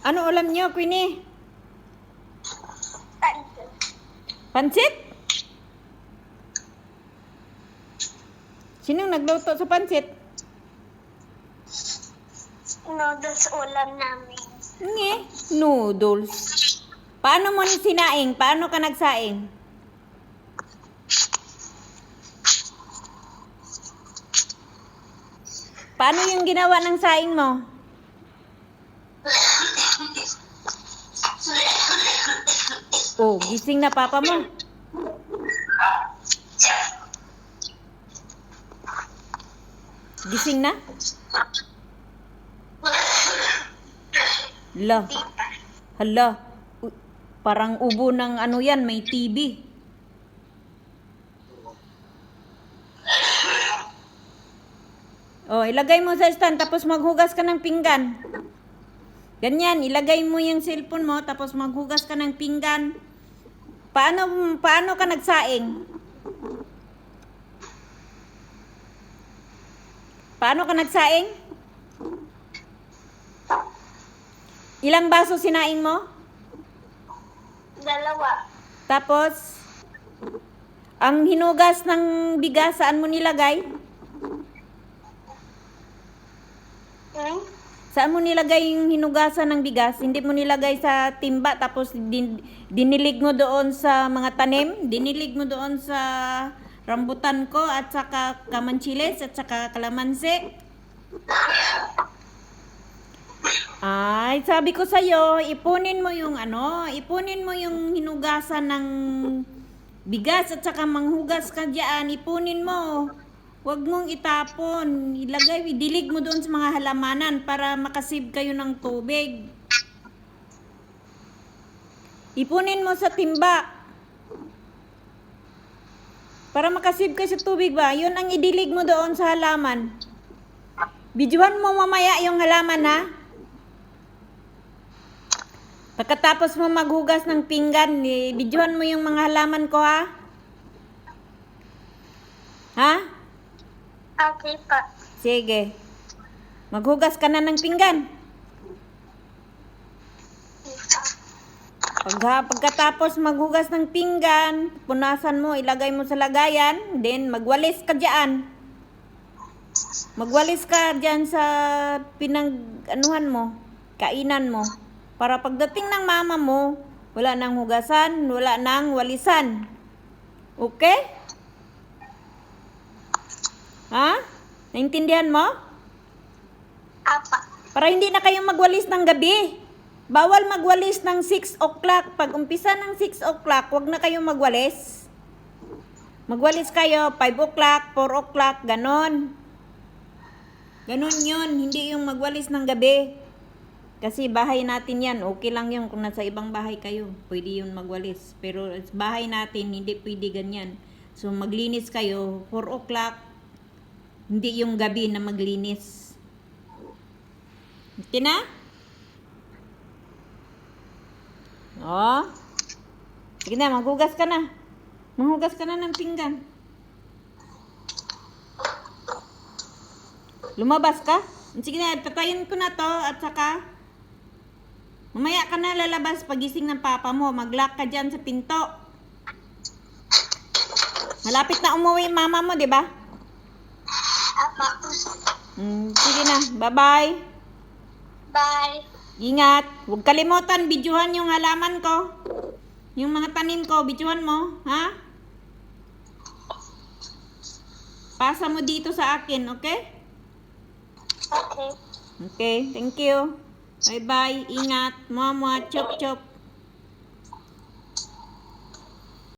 Ano ulam niyo, Queenie? Pansit? Sinong nagluto sa pansit? Noodles ulam namin. Nge, noodles. Paano mo ni sinaing? Paano ka nagsaing? Paano yung ginawa ng saing mo? Oh, gising na papa mo. Gising na? La. Hala. U- Parang ubo ng ano yan, may TB. Oh, ilagay mo sa stand tapos maghugas ka ng pinggan. Ganyan, ilagay mo yung cellphone mo tapos maghugas ka ng pinggan. Paano paano ka nagsaing? Paano ka nagsaing? Ilang baso sinaing mo? Dalawa. Tapos, ang hinugas ng bigas, saan mo nilagay? Saan mo nilagay yung hinugasan ng bigas? Hindi mo nilagay sa timba tapos din, dinilig mo doon sa mga tanim? Dinilig mo doon sa rambutan ko at saka kamanchiles at saka kalamansi? Ay, sabi ko sa'yo, ipunin mo yung ano, ipunin mo yung hinugasan ng bigas at saka manghugas ka dyan, ipunin mo. Huwag mong itapon. Ilagay, dilig mo doon sa mga halamanan para makasib kayo ng tubig. Ipunin mo sa timba. Para makasib kayo sa tubig ba? Yun ang idilig mo doon sa halaman. Bidyuhan mo mamaya yung halaman ha. Pagkatapos mo maghugas ng pinggan, bidyuhan mo yung mga halaman ko ha. Ha? Okay pa. Sige. Maghugas ka na ng pinggan. Pag, pagkatapos maghugas ng pinggan, punasan mo, ilagay mo sa lagayan, then magwalis ka diyan. Magwalis ka diyan sa pinang anuhan mo, kainan mo. Para pagdating ng mama mo, wala nang hugasan, wala nang walisan. Okay? Ha? Naintindihan mo? Apa. Para hindi na kayo magwalis ng gabi. Bawal magwalis ng 6 o'clock. Pag umpisa ng 6 o'clock, wag na kayong magwalis. Magwalis kayo 5 o'clock, 4 o'clock, ganon. Ganon yun, hindi yung magwalis ng gabi. Kasi bahay natin yan, okay lang yun kung nasa ibang bahay kayo. Pwede yun magwalis. Pero bahay natin, hindi pwede ganyan. So maglinis kayo 4 o'clock, hindi yung gabi na maglinis. Okay na? Oh. Sige na, maghugas ka na. Maghugas ka na ng pinggan. Lumabas ka? Sige na, tatayin ko na to at saka mamaya ka na lalabas pagising ng papa mo. Mag-lock ka dyan sa pinto. Malapit na umuwi mama mo, di ba? Apa. Mm, sige na, bye-bye. Bye. Ingat. Huwag kalimutan, bidyuhan yung halaman ko. Yung mga tanim ko, bidyuhan mo. Ha? Pasa mo dito sa akin, okay? Okay. Okay, thank you. Bye-bye. Ingat. Mama, chop chop.